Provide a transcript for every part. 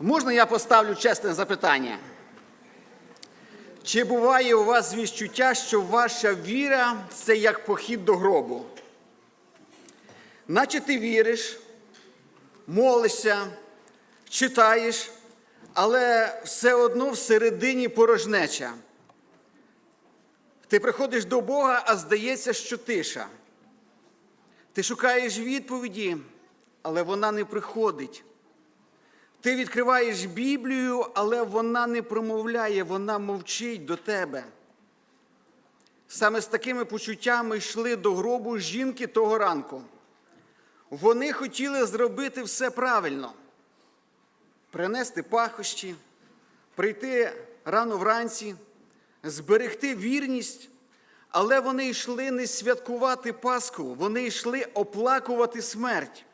Можна я поставлю чесне запитання? Чи буває у вас відчуття, що ваша віра це як похід до гробу? Наче ти віриш, молишся, читаєш, але все одно всередині порожнеча. Ти приходиш до Бога, а здається, що тиша. Ти шукаєш відповіді, але вона не приходить. Ти відкриваєш Біблію, але вона не промовляє, вона мовчить до тебе. Саме з такими почуттями йшли до гробу жінки того ранку. Вони хотіли зробити все правильно: принести пахощі, прийти рано вранці, зберегти вірність, але вони йшли не святкувати Пасху, вони йшли оплакувати смерть.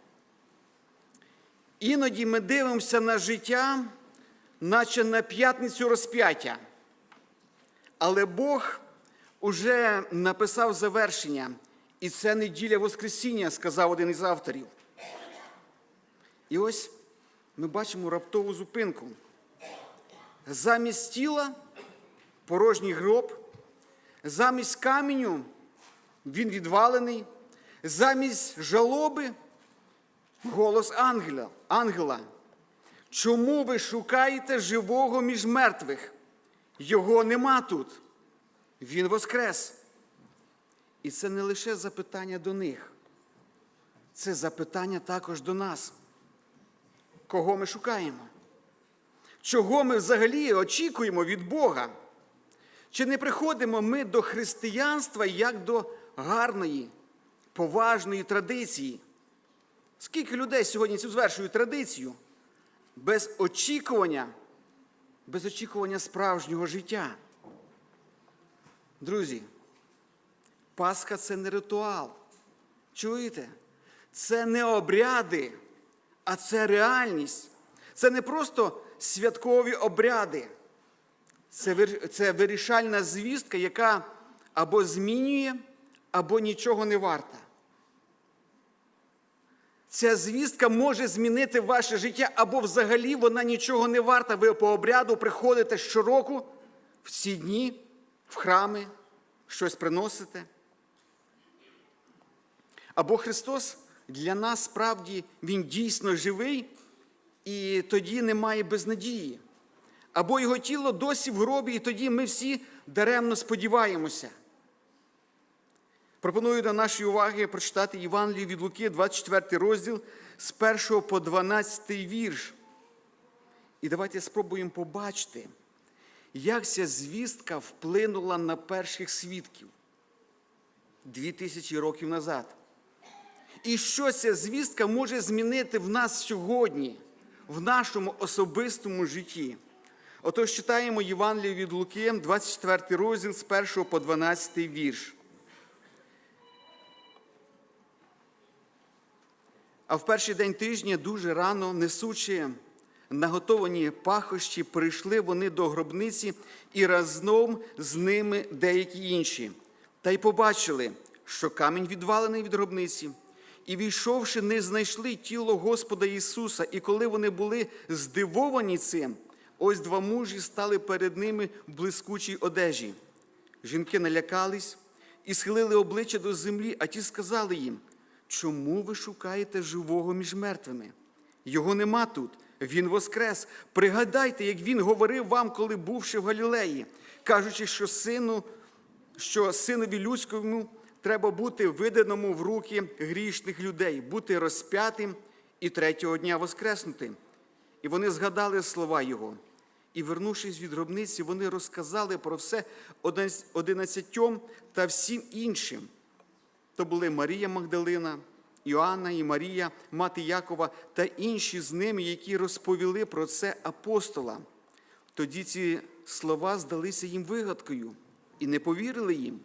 Іноді ми дивимося на життя, наче на п'ятницю розп'яття. Але Бог уже написав завершення, і це неділя Воскресіння, сказав один із авторів. І ось ми бачимо раптову зупинку. Замість тіла порожній гроб, замість каменю він відвалений, замість жалоби голос ангела. Ангела. Чому ви шукаєте живого між мертвих? Його нема тут. Він воскрес. І це не лише запитання до них, це запитання також до нас. Кого ми шукаємо? Чого ми взагалі очікуємо від Бога? Чи не приходимо ми до християнства як до гарної, поважної традиції? Скільки людей сьогодні цю звершують традицію без очікування, без очікування справжнього життя? Друзі, Пасха це не ритуал. Чуєте? Це не обряди, а це реальність. Це не просто святкові обряди. Це вирішальна звістка, яка або змінює, або нічого не варта. Ця звістка може змінити ваше життя, або взагалі вона нічого не варта. Ви по обряду приходите щороку в ці дні, в храми, щось приносите. Або Христос для нас справді Він дійсно живий, і тоді немає безнадії. Або його тіло досі в гробі, і тоді ми всі даремно сподіваємося. Пропоную до нашої уваги прочитати Євангелію від Луки, 24 розділ з 1 по 12 вірш. І давайте спробуємо побачити, як ця звістка вплинула на перших свідків дві тисячі років назад. І що ця звістка може змінити в нас сьогодні, в нашому особистому житті. Отож читаємо Євангелію від Луки, 24 розділ з 1 по 12 вірш. А в перший день тижня дуже рано, несучи наготовані пахощі, прийшли вони до гробниці і разом з ними деякі інші. Та й побачили, що камінь відвалений від гробниці. І війшовши, не знайшли тіло Господа Ісуса. І коли вони були здивовані цим, ось два мужі стали перед ними в блискучій одежі. Жінки налякались і схилили обличчя до землі, а ті сказали їм, чому ви шукаєте живого між мертвими? Його нема тут, він воскрес. Пригадайте, як він говорив вам, коли бувши в Галілеї, кажучи, що сину, що синові людському треба бути виданому в руки грішних людей, бути розп'ятим і третього дня воскреснути. І вони згадали слова Його. І, вернувшись від гробниці, вони розказали про все одинадцятьом та всім іншим. То були Марія Магдалина, Іоанна і Марія, мати Якова та інші з ними, які розповіли про це апостолам. Тоді ці слова здалися їм вигадкою і не повірили їм.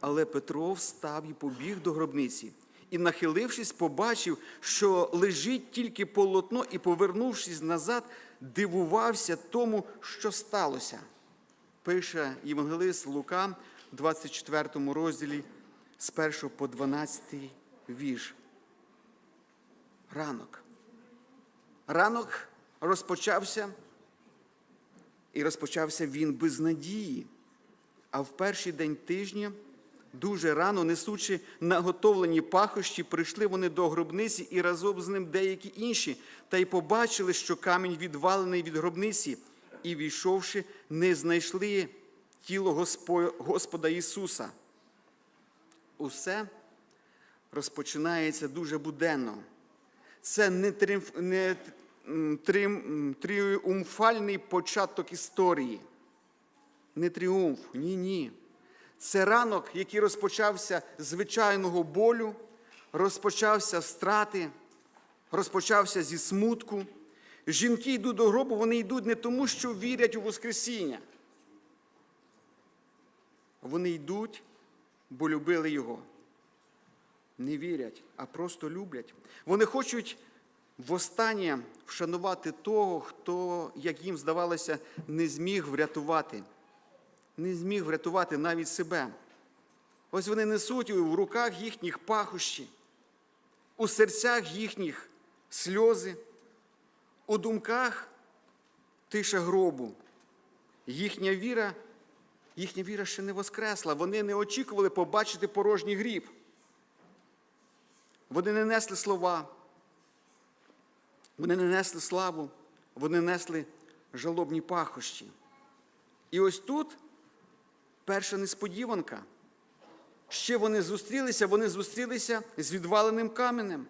Але Петро встав і побіг до гробниці, і, нахилившись, побачив, що лежить тільки полотно, і, повернувшись назад, дивувався тому, що сталося. Пише Євангелист Лука в 24 розділі з 1 по 12 вірш. Ранок. Ранок розпочався, і розпочався він без надії. А в перший день тижня, дуже рано, несучи наготовлені пахощі, прийшли вони до гробниці і разом з ним деякі інші, та й побачили, що камінь відвалений від гробниці, і, війшовши, не знайшли тіло Господа, Ісуса. Усе розпочинається дуже буденно. Це не, тріумф, не тріум- тріумфальний початок історії. Не тріумф, ні, ні. Це ранок, який розпочався з звичайного болю, розпочався страти, розпочався зі смутку. Жінки йдуть до гробу, вони йдуть не тому, що вірять у Воскресіння. Вони йдуть, бо любили його. Не вірять, а просто люблять. Вони хочуть востаннє вшанувати того, хто, як їм здавалося, не зміг врятувати. Не зміг врятувати навіть себе. Ось вони несуть в руках їхніх пахощі, у серцях їхніх сльози, у думках тиша гробу. Їхня віра, їхня віра ще не воскресла. Вони не очікували побачити порожній гріб. Вони не несли слова, вони не несли славу, вони несли жалобні пахощі. І ось тут перша несподіванка. Ще вони зустрілися, вони зустрілися з відваленим каменем.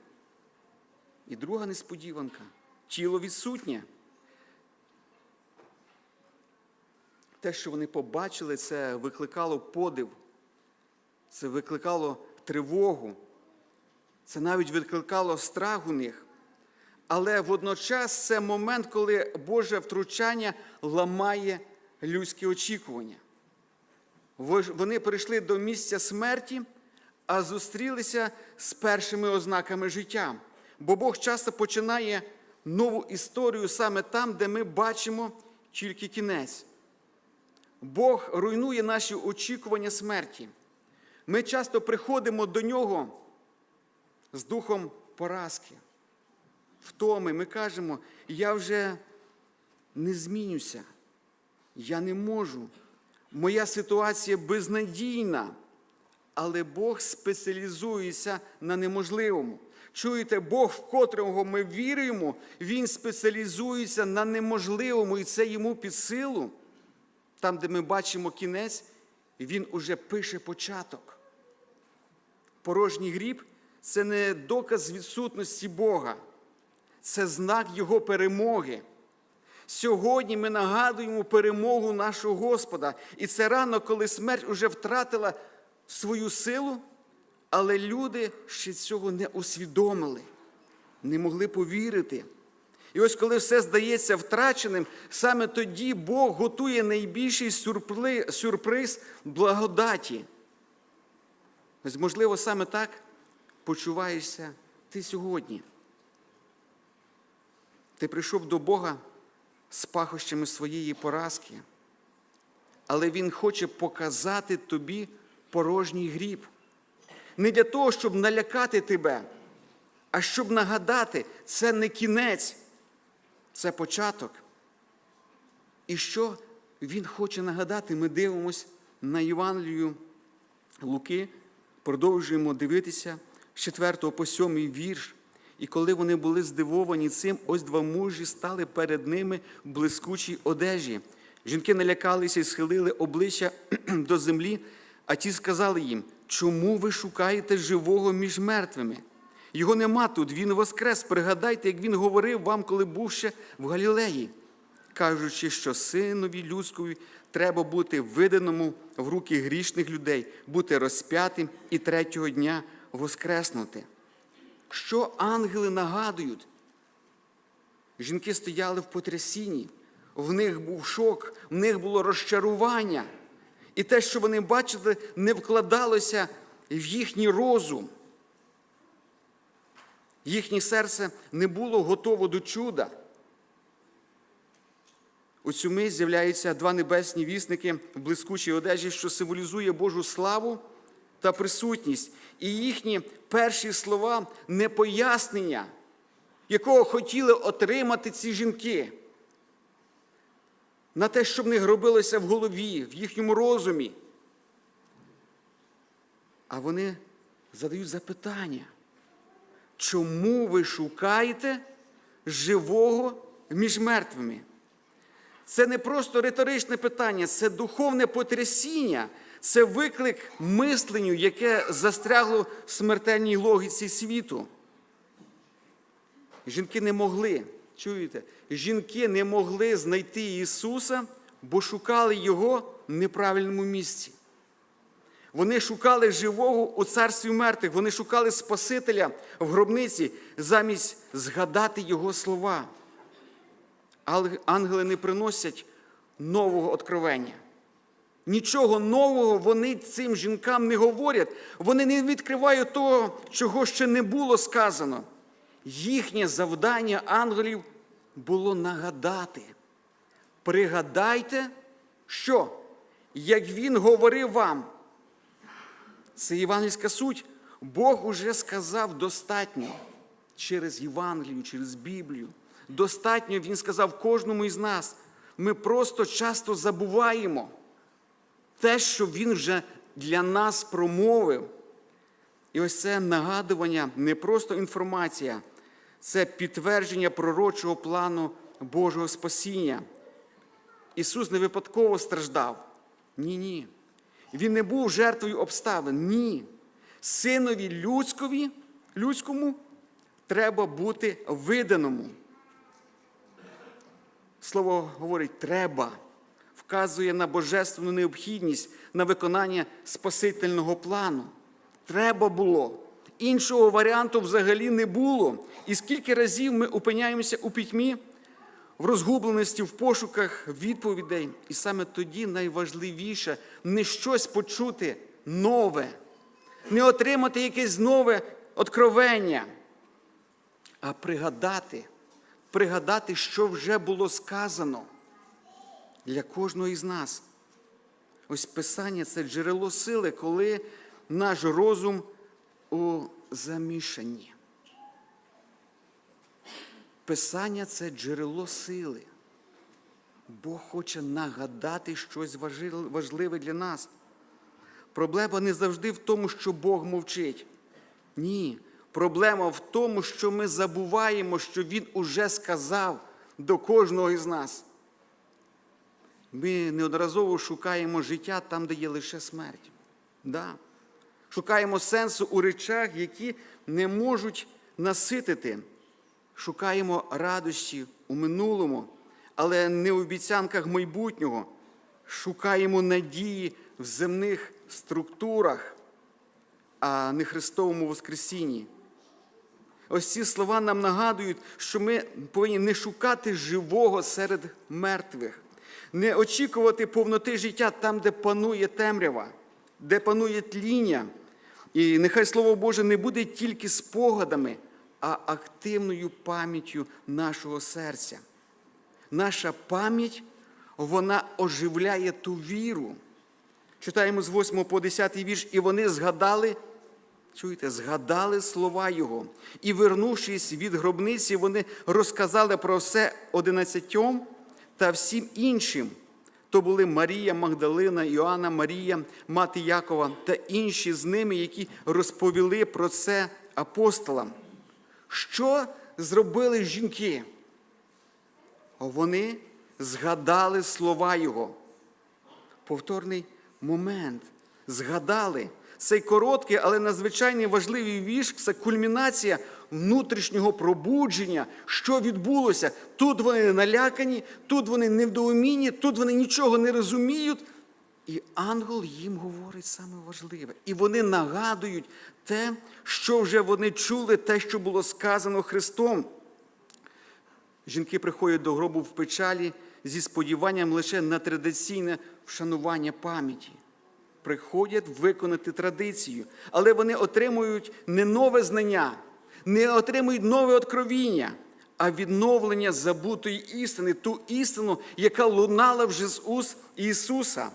І друга несподіванка тіло відсутнє. Те, що вони побачили, це викликало подив, це викликало тривогу, це навіть викликало страх у них. Але водночас це момент, коли Боже втручання ламає людські очікування. Вони прийшли до місця смерті, а зустрілися з першими ознаками життя. Бо Бог часто починає нову історію саме там, де ми бачимо тільки кінець. Бог руйнує наші очікування смерті. Ми часто приходимо до нього з духом поразки, втоми. Ми кажемо, я вже не змінюся, я не можу. Моя ситуація безнадійна, але Бог спеціалізується на неможливому. Чуєте, Бог, в котрого ми віримо, Він спеціалізується на неможливому, і це йому під силу. Там, де ми бачимо кінець, він уже пише початок. Порожній гріб це не доказ відсутності Бога, це знак Його перемоги. Сьогодні ми нагадуємо перемогу нашого Господа. І це рано, коли смерть уже втратила свою силу, але люди ще цього не усвідомили, не могли повірити. І ось коли все здається втраченим, саме тоді Бог готує найбільший сюрприз благодаті. Ось, можливо, саме так почуваєшся ти сьогодні. Ти прийшов до Бога з пахощами своєї поразки, але Він хоче показати тобі порожній гріб. Не для того, щоб налякати тебе, а щоб нагадати, це не кінець, це початок. І що Він хоче нагадати, ми дивимося на Євангелію Луки, продовжуємо дивитися з 4 по 7 вірш. І коли вони були здивовані цим, ось два мужі стали перед ними в блискучій одежі. Жінки налякалися і схилили обличчя до землі, а ті сказали їм, чому ви шукаєте живого між мертвими? Його нема тут, він воскрес. Пригадайте, як він говорив вам, коли був ще в Галілеї, кажучи, що синові людської треба бути виданому в руки грішних людей, бути розп'ятим і третього дня воскреснути. Що ангели нагадують? Жінки стояли в потрясінні, в них був шок, в них було розчарування. І те, що вони бачили, не вкладалося в їхній розум. Їхнє серце не було готово до чуда. У цю мить з'являються два небесні вісники в блискучій одежі, що символізує Божу славу та присутність. І їхні перші слова не пояснення, якого хотіли отримати ці жінки, на те, щоб в них робилося в голові, в їхньому розумі. А вони задають запитання, чому ви шукаєте живого між мертвими? Це не просто риторичне питання, це духовне потрясіння, це виклик мисленню, яке застрягло в смертельній логіці світу. Жінки не могли, чуєте, жінки не могли знайти Ісуса, бо шукали Його в неправильному місці. Вони шукали живого у царстві мертвих, вони шукали Спасителя в гробниці, замість згадати Його слова. Але ангели не приносять нового откровення. Нічого нового вони цим жінкам не говорять. Вони не відкривають того, чого ще не було сказано. Їхнє завдання ангелів було нагадати. Пригадайте, що, як він говорив вам, це євангельська суть, Бог уже сказав достатньо через Євангелію, через Біблію. Достатньо Він сказав кожному із нас. Ми просто часто забуваємо те, що Він вже для нас промовив. І ось це нагадування не просто інформація, це підтвердження пророчого плану Божого спасіння. Ісус не випадково страждав. Ні, ні. Він не був жертвою обставин. Ні. Синові людськові, людському треба бути виданому. Слово говорить треба, вказує на божественну необхідність на виконання спасительного плану. Треба було. Іншого варіанту взагалі не було. І скільки разів ми опиняємося у пітьмі, в розгубленості, в пошуках відповідей. І саме тоді найважливіше не щось почути нове, не отримати якесь нове откровення, а пригадати, пригадати, що вже було сказано для кожного із нас. Ось Писання це джерело сили, коли наш розум у замішанні. Писання це джерело сили. Бог хоче нагадати щось важливе для нас. Проблема не завжди в тому, що Бог мовчить. Ні. Проблема в тому, що ми забуваємо, що Він уже сказав до кожного із нас. Ми неодноразово шукаємо життя там, де є лише смерть. Да. Шукаємо сенсу у речах, які не можуть наситити. Шукаємо радощі у минулому, але не в обіцянках майбутнього. Шукаємо надії в земних структурах, а не Христовому Воскресінні. Ось ці слова нам нагадують, що ми повинні не шукати живого серед мертвих, не очікувати повноти життя там, де панує темрява, де панує тління. І нехай Слово Боже не буде тільки спогадами, а активною пам'яттю нашого серця. Наша пам'ять, вона оживляє ту віру. Читаємо з 8 по 10 вірш, і вони згадали, чуєте, згадали слова Його. І, вернувшись від гробниці, вони розказали про все одинадцятьом та всім іншим. То були Марія Магдалина, Іоанна Марія, мати Якова та інші з ними, які розповіли про це апостолам. Що зробили жінки? Вони згадали слова Його. Повторний момент. Згадали. Цей короткий, але надзвичайно важливий вірш це кульмінація внутрішнього пробудження, що відбулося. Тут вони налякані, тут вони невдоумінні, тут вони нічого не розуміють. І ангел їм говорить саме важливе. І вони нагадують те, що вже вони чули, те, що було сказано Христом. Жінки приходять до гробу в печалі зі сподіванням лише на традиційне вшанування пам'яті. Приходять виконати традицію, але вони отримують не нове знання, не отримують нове откровіння, а відновлення забутої істини, ту істину, яка лунала вже з уст Ісуса.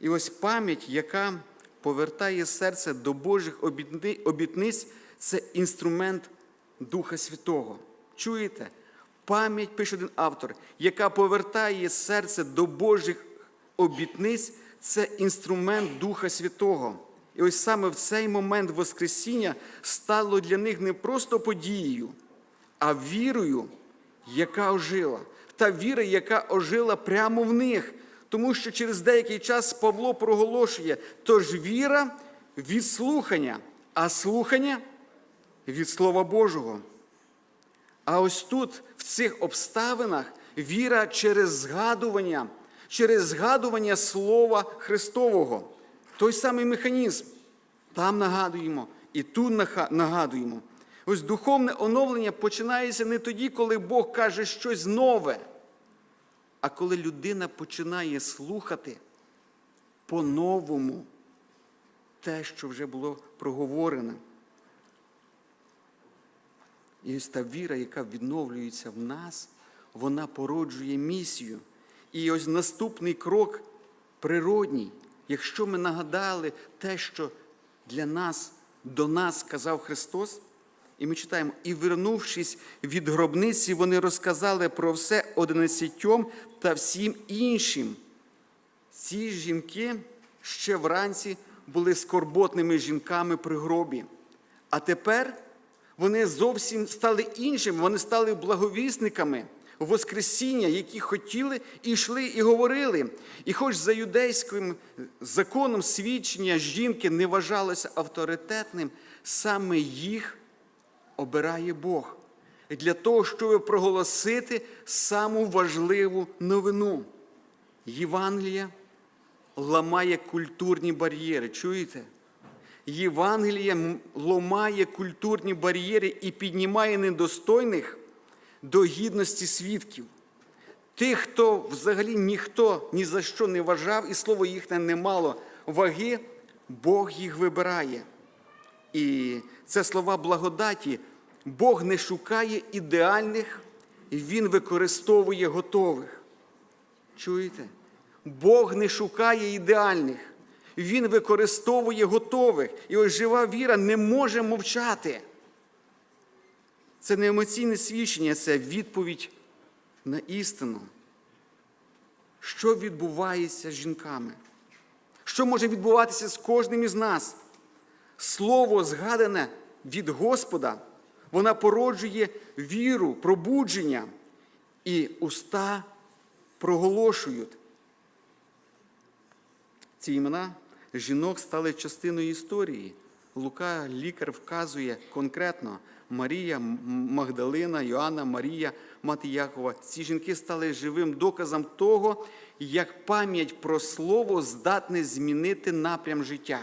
І ось пам'ять, яка повертає серце до Божих обітниць, це інструмент Духа Святого. Чуєте? Пам'ять, пише один автор, яка повертає серце до Божих обітниць, це інструмент Духа Святого. І ось саме в цей момент Воскресіння стало для них не просто подією, а вірою, яка ожила. Та віра, яка ожила прямо в них. Тому що через деякий час Павло проголошує, тож віра від слухання, а слухання від Слова Божого. А ось тут, в цих обставинах, віра через згадування, через згадування Слова Христового. Той самий механізм. Там нагадуємо і тут нагадуємо. Ось духовне оновлення починається не тоді, коли Бог каже щось нове, а коли людина починає слухати по-новому те, що вже було проговорено. І ось та віра, яка відновлюється в нас, вона породжує місію. І ось наступний крок природній. Якщо ми нагадали те, що для нас, до нас сказав Христос, і ми читаємо, і вернувшись від гробниці, вони розказали про все одинадцятьом та всім іншим. Ці жінки ще вранці були скорботними жінками при гробі. А тепер вони зовсім стали іншими, вони стали благовісниками Воскресіння, які хотіли і йшли і говорили. І хоч за юдейським законом свідчення жінки не вважалося авторитетним, саме їх обирає Бог для того, щоб проголосити саму важливу новину. Євангелія ламає культурні бар'єри. Чуєте? Євангелія ламає культурні бар'єри і піднімає недостойних до гідності свідків. Тих, хто взагалі ніхто ні за що не вважав, і слово їхнє не мало ваги, Бог їх вибирає. І це слова благодаті. Бог не шукає ідеальних, Він використовує готових. Чуєте? Бог не шукає ідеальних, Він використовує готових. І ось жива віра не може мовчати. Це не емоційне свідчення, це відповідь на істину. Що відбувається з жінками? Що може відбуватися з кожним із нас? Слово, згадане від Господа, вона породжує віру, пробудження, і уста проголошують. Ці імена жінок стали частиною історії. Лука, лікар, вказує конкретно Марія, Магдалина, Йоанна, Марія, мати Якова. Ці жінки стали живим доказом того, як пам'ять про слово здатне змінити напрям життя.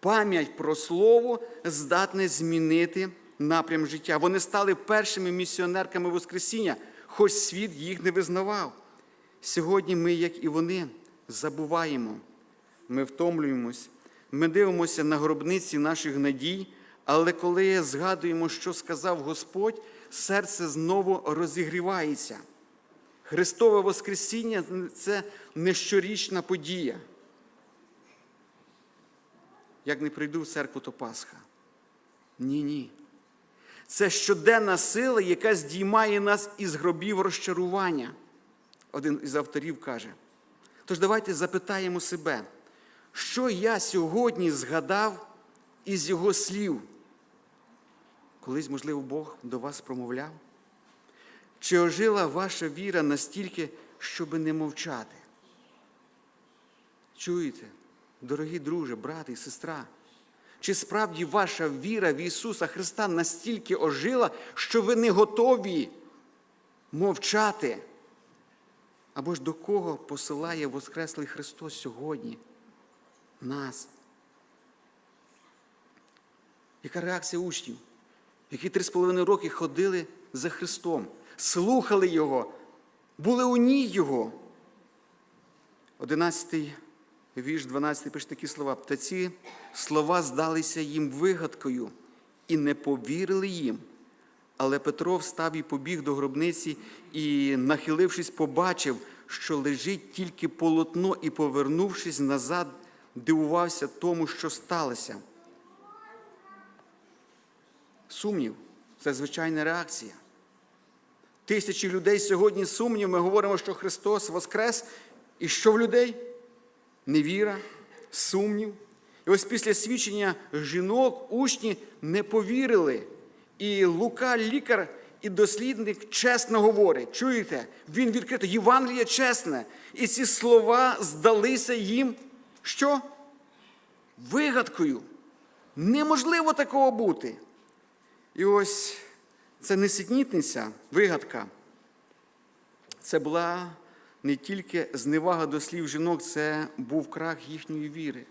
Пам'ять про слово здатне змінити напрям життя. Вони стали першими місіонерками Воскресіння, хоч світ їх не визнавав. Сьогодні ми, як і вони, забуваємо, ми втомлюємось, ми дивимося на гробниці наших надій, але коли згадуємо, що сказав Господь, серце знову розігрівається. Христове Воскресіння це не щорічна подія. Як не прийду в церкву, то Пасха. Ні, ні. Це щоденна сила, яка здіймає нас із гробів розчарування. Один із авторів каже. Тож давайте запитаємо себе, що я сьогодні згадав із його слів? Колись, можливо, Бог до вас промовляв? Чи ожила ваша віра настільки, щоби не мовчати? Чуєте, дорогі друже, брати і сестра? Чи справді ваша віра в Ісуса Христа настільки ожила, що ви не готові мовчати? Або ж до кого посилає Воскреслий Христос сьогодні? Нас. Яка реакція учнів, які три з половиною роки ходили за Христом, слухали Його, були у ній Його? Одинадцятий вірш 12 пише такі слова. Та ці слова здалися їм вигадкою і не повірили їм. Але Петро встав і побіг до гробниці і, нахилившись, побачив, що лежить тільки полотно, і, повернувшись назад, дивувався тому, що сталося. Сумнів. Це звичайна реакція. Тисячі людей сьогодні сумнів. Ми говоримо, що Христос Воскрес. І що в людей? Невіра, сумнів. І ось після свідчення жінок учні не повірили. І Лука, лікар і дослідник, чесно говорить. Чуєте? Він відкрито, Євангеліє чесне. І ці слова здалися їм що? Вигадкою. Неможливо такого бути. І ось це несітнітниця, вигадка. Це була не тільки зневага до слів жінок, це був крах їхньої віри.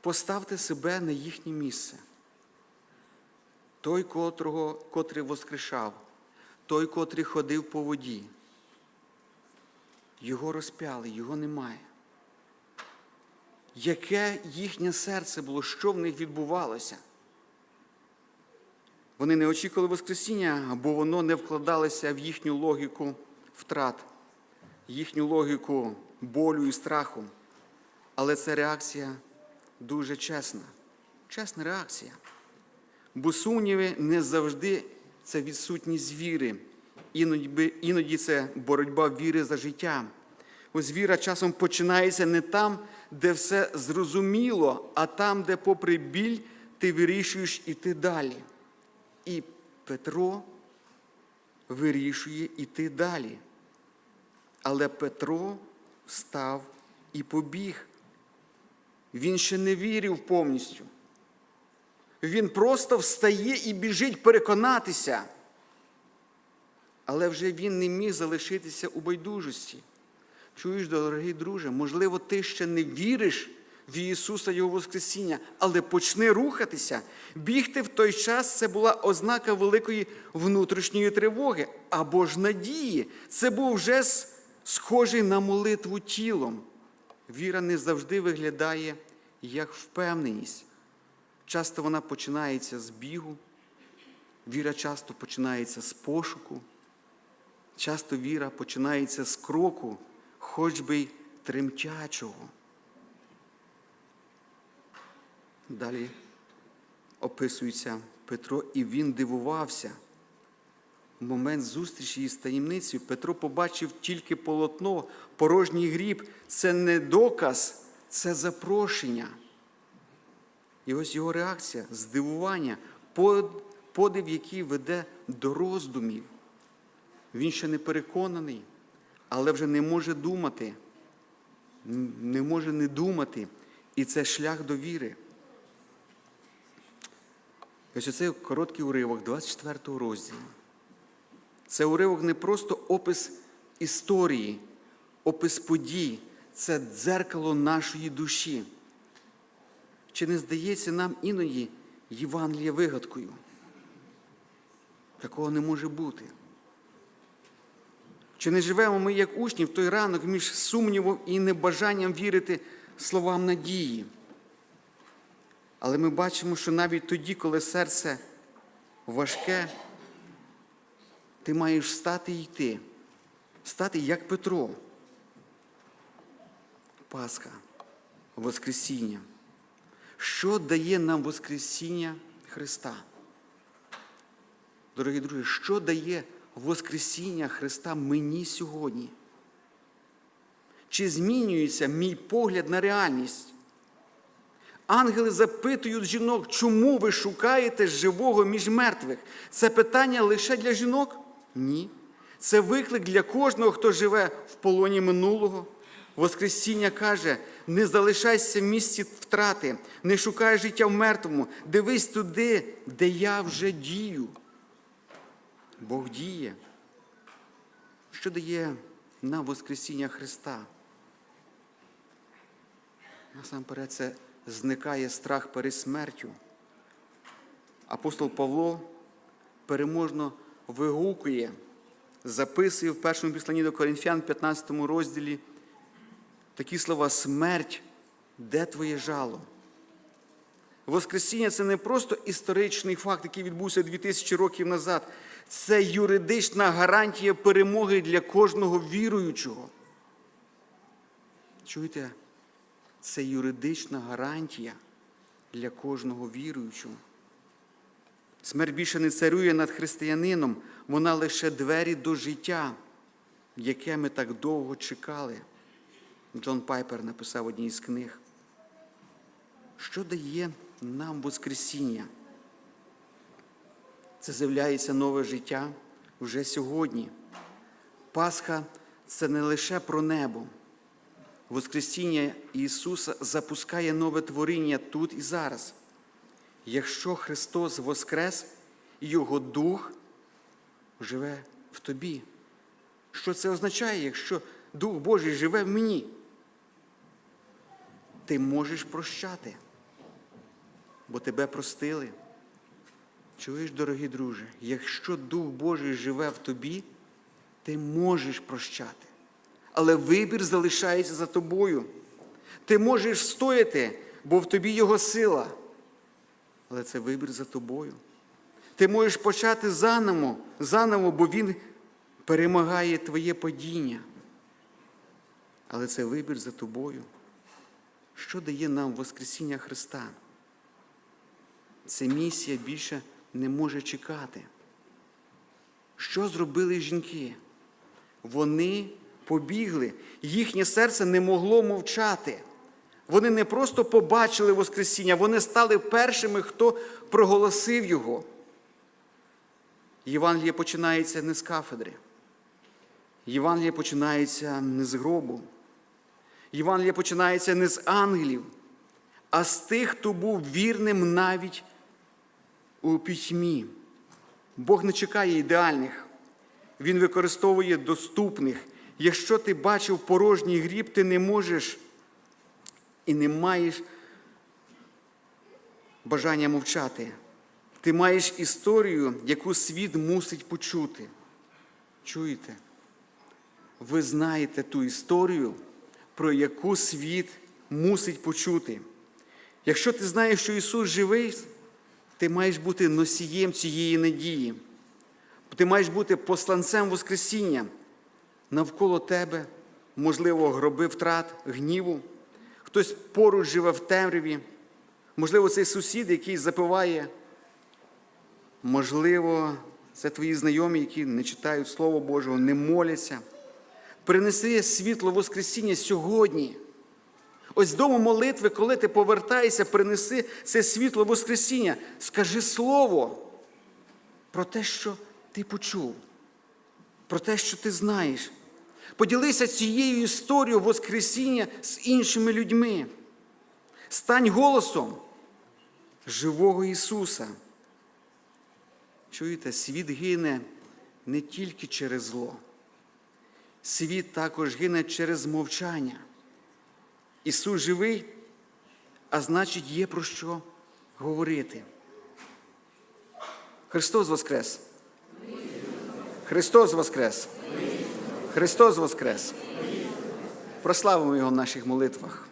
Поставте себе на їхнє місце. Той, котрого, котрий воскрешав, той, котрий ходив по воді. Його розпяли, його немає. Яке їхнє серце було, що в них відбувалося? Вони не очікували Воскресіння, бо воно не вкладалося в їхню логіку втрат, їхню логіку болю і страху. Але це реакція дуже чесна, чесна реакція. Бо сумніви не завжди це відсутність віри, іноді, іноді це боротьба віри за життя. Ось віра часом починається не там, де все зрозуміло, а там, де, попри біль, ти вирішуєш іти далі. І Петро вирішує іти далі. Але Петро встав і побіг. Він ще не вірив повністю. Він просто встає і біжить переконатися. Але вже він не міг залишитися у байдужості. Чуєш, дорогий друже, можливо, ти ще не віриш в Ісуса Його Воскресіння, але почни рухатися. Бігти в той час це була ознака великої внутрішньої тривоги або ж надії. Це був вже схожий на молитву тілом. Віра не завжди виглядає як впевненість. Часто вона починається з бігу, віра часто починається з пошуку, часто віра починається з кроку, хоч би й тремтячого. Далі описується Петро, і він дивувався. В момент зустрічі із таємницею Петро побачив тільки полотно, порожній гріб. Це не доказ, це запрошення. І ось його реакція, здивування, подив, який веде до роздумів. Він ще не переконаний, але вже не може думати, не може не думати. І це шлях до віри. Ось оцей короткий уривок 24 розділу. Це уривок не просто опис історії, опис подій, це дзеркало нашої душі. Чи не здається нам іноді Євангелія вигадкою? Такого не може бути. Чи не живемо ми, як учні, в той ранок між сумнівом і небажанням вірити словам надії? Але ми бачимо, що навіть тоді, коли серце важке, ти маєш встати і йти, стати як Петро. Пасха, Воскресіння. Що дає нам Воскресіння Христа? Дорогі друзі, що дає Воскресіння Христа мені сьогодні? Чи змінюється мій погляд на реальність? Ангели запитують жінок, чому ви шукаєте живого між мертвих? Це питання лише для жінок? Ні. Це виклик для кожного, хто живе в полоні минулого. Воскресіння каже: не залишайся в місці втрати, не шукай життя в мертвому, дивись туди, де я вже дію. Бог діє. Що дає нам Воскресіння Христа? Насамперед, це зникає страх перед смертю. Апостол Павло переможно вигукує, записує в першому післанні до Коринфян, 15 розділі такі слова смерть, де твоє жало? Воскресіння це не просто історичний факт, який відбувся 2000 років назад. Це юридична гарантія перемоги для кожного віруючого. Чуєте? Це юридична гарантія для кожного віруючого. Смерть більше не царює над християнином, вона лише двері до життя, яке ми так довго чекали. Джон Пайпер написав одній з книг. Що дає нам Воскресіння? Це з'являється нове життя вже сьогодні. Пасха це не лише про небо. Воскресіння Ісуса запускає нове творіння тут і зараз. Якщо Христос воскрес, Його Дух живе в тобі. Що це означає, якщо Дух Божий живе в мені? Ти можеш прощати, бо тебе простили. Чуєш, дорогі друже, якщо Дух Божий живе в тобі, ти можеш прощати. Але вибір залишається за тобою. Ти можеш стояти, бо в тобі Його сила. Але це вибір за тобою. Ти можеш почати заново, заново, бо Він перемагає твоє падіння. Але це вибір за тобою. Що дає нам Воскресіння Христа? Це місія більше не може чекати. Що зробили жінки? Вони побігли, їхнє серце не могло мовчати. Вони не просто побачили Воскресіння, вони стали першими, хто проголосив його. Євангеліє починається не з кафедри. Євангеліє починається не з гробу. Євангеліє починається не з ангелів, а з тих, хто був вірним навіть у пітьмі. Бог не чекає ідеальних, Він використовує доступних. Якщо ти бачив порожній гріб, ти не можеш і не маєш бажання мовчати. Ти маєш історію, яку світ мусить почути. Чуєте? Ви знаєте ту історію, про яку світ мусить почути. Якщо ти знаєш, що Ісус живий, ти маєш бути носієм цієї надії. Ти маєш бути посланцем Воскресіння. Навколо тебе, можливо, гроби втрат, гніву, хтось поруч живе в темряві, можливо, цей сусід, який запиває, можливо, це твої знайомі, які не читають Слово Божого, не моляться. Принеси світло Воскресіння сьогодні. Ось дому молитви, коли ти повертаєшся, принеси це світло Воскресіння. Скажи слово про те, що ти почув, про те, що ти знаєш. Поділися цією історією Воскресіння з іншими людьми. Стань голосом живого Ісуса. Чуєте, світ гине не тільки через зло. Світ також гине через мовчання. Ісус живий, а значить, є про що говорити. Христос Воскрес! Христос Воскрес! Христос Воскрес! Прославимо Його в наших молитвах.